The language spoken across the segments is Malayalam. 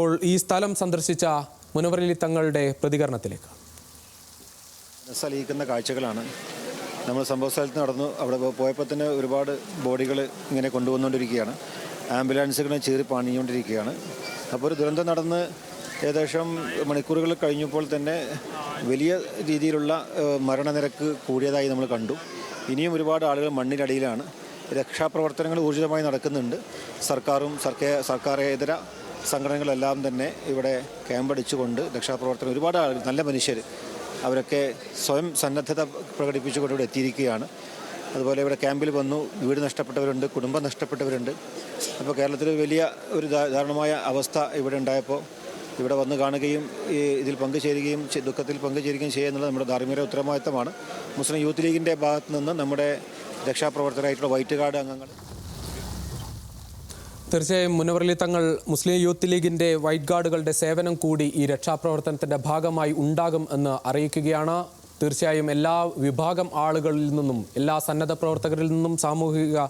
ഇപ്പോൾ ഈ സ്ഥലം സന്ദർശിച്ച മുനവറലി തങ്ങളുടെ പ്രതികരണത്തിലേക്ക്. സലിയിക്കുന്ന കാഴ്ചകളാണ്. നമ്മൾ സംഭവ സ്ഥലത്ത് നടന്നു. അവിടെ പോയപ്പോൾ തന്നെ ഒരുപാട് ബോഡികൾ ഇങ്ങനെ കൊണ്ടുവന്നുകൊണ്ടിരിക്കുകയാണ്. ആംബുലൻസുകൾ ചീറി പണിഞ്ഞുകൊണ്ടിരിക്കുകയാണ്. അപ്പോൾ ഒരു ദുരന്തം നടന്ന് ഏകദേശം മണിക്കൂറുകൾ കഴിഞ്ഞപ്പോൾ തന്നെ വലിയ രീതിയിലുള്ള മരണനിരക്ക് കൂടിയതായി നമ്മൾ കണ്ടു. ഇനിയും ഒരുപാട് ആളുകൾ മണ്ണിനടിയിലാണ്. രക്ഷാപ്രവർത്തനങ്ങൾ ഊർജിതമായി നടക്കുന്നുണ്ട്. സർക്കാരും സർക്കാർ സർക്കാരേതര സംഘടനകളെല്ലാം തന്നെ ഇവിടെ ക്യാമ്പടിച്ചുകൊണ്ട് രക്ഷാപ്രവർത്തനം ഒരുപാട് നല്ല മനുഷ്യർ. അവരൊക്കെ സ്വയം സന്നദ്ധത പ്രകടിപ്പിച്ചുകൊണ്ട് ഇവിടെ എത്തിയിരിക്കുകയാണ്. അതുപോലെ ഇവിടെ ക്യാമ്പിൽ വന്നു വീട് നഷ്ടപ്പെട്ടവരുണ്ട് കുടുംബം നഷ്ടപ്പെട്ടവരുണ്ട്. അപ്പോൾ കേരളത്തിൽ വലിയ ഒരു ദാരുണമായ അവസ്ഥ ഇവിടെ ഉണ്ടായപ്പോൾ ഇവിടെ വന്ന് കാണുകയും ഈ ഇതിൽ പങ്കുചേരുകയും ദുഃഖത്തിൽ പങ്കുചേരുകയും ചെയ്യുക എന്നുള്ളത് നമ്മുടെ ധാർമ്മിക ഉത്തരവാദിത്തമാണ്. മുസ്ലിം യൂത്ത് ലീഗിന്റെ ഭാഗത്ത് നിന്ന് നമ്മുടെ രക്ഷാപ്രവർത്തകരായിട്ടുള്ള വൈറ്റ് കാർഡ് അംഗങ്ങൾ തീർച്ചയായും മുനവറലി തങ്ങൾ മുസ്ലിം യൂത്ത് ലീഗിന്റെ വൈറ്റ് ഗാർഡുകളുടെ സേവനം കൂടി ഈ രക്ഷാപ്രവർത്തനത്തിന്റെ ഭാഗമായി ഉണ്ടാകും എന്ന് അറിയിക്കുകയാണ്. തീർച്ചയായും എല്ലാ വിഭാഗം ആളുകളിൽ നിന്നും എല്ലാ സന്നദ്ധ പ്രവർത്തകരിൽ നിന്നും സാമൂഹിക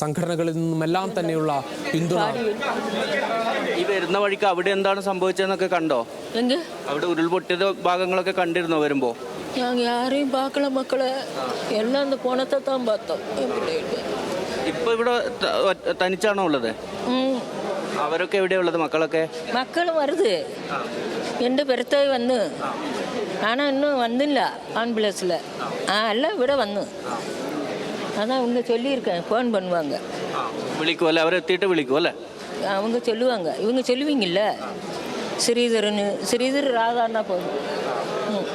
സംഘടനകളിൽ നിന്നും എല്ലാം തന്നെയുള്ള പിന്തുണ. ഈ വരുന്ന വഴിക്ക് അവിടെ എന്താണ് സംഭവിച്ചതെന്നൊക്കെ കണ്ടോ? അവിടെ ഉരുൾപൊട്ടിയ ഭാഗങ്ങളൊക്കെ കണ്ടിരുന്നോ വരുമ്പോ? ഞാൻ ആരെയും പാക്കളെ മക്കളെ എല്ലാം പോണത്തെ താൻ ഇപ്പൊ ഇവിടെ തനിച്ചാണോ ഉള്ളത്? അവരൊക്കെ എവിടെയാ ഉള്ളത് മക്കളൊക്കെ மக்களும் வருது எந்த பெருத்தாய் வந்து ஆனால் இன்னும் வந்தில்ல ஆம்புலன்ஸில் ஆ எல்லாம் விட வந்து அதான் அவங்க சொல்லியிருக்கேன் ஃபோன் பண்ணுவாங்க വിളിക്കും അല്ലെ അവരെത്തിയിട്ട് വിളിക്കും അല്ലേ அவங்க சொல்லுவாங்க இவங்க சொல்லுவீங்கல்ல ஸ்ரீதரன் ஸ்ரீதர் ராதான்னா போதும் ம்.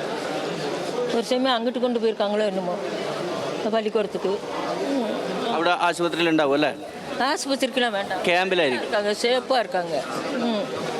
ஒரு சமயம் அங்கிட்டு கொண்டு போயிருக்காங்களோ என்னமோ பள்ளிக்கூடத்துக்கு ம். അവിടെ ആശുപത്രിയിൽ ഉണ്ടാവും അല്ലേ ஆஸ்பத்திரிக்கெலாம் வேண்டாம். கேம்பில் இருக்காங்க சேஃபாக இருக்காங்க. ம்.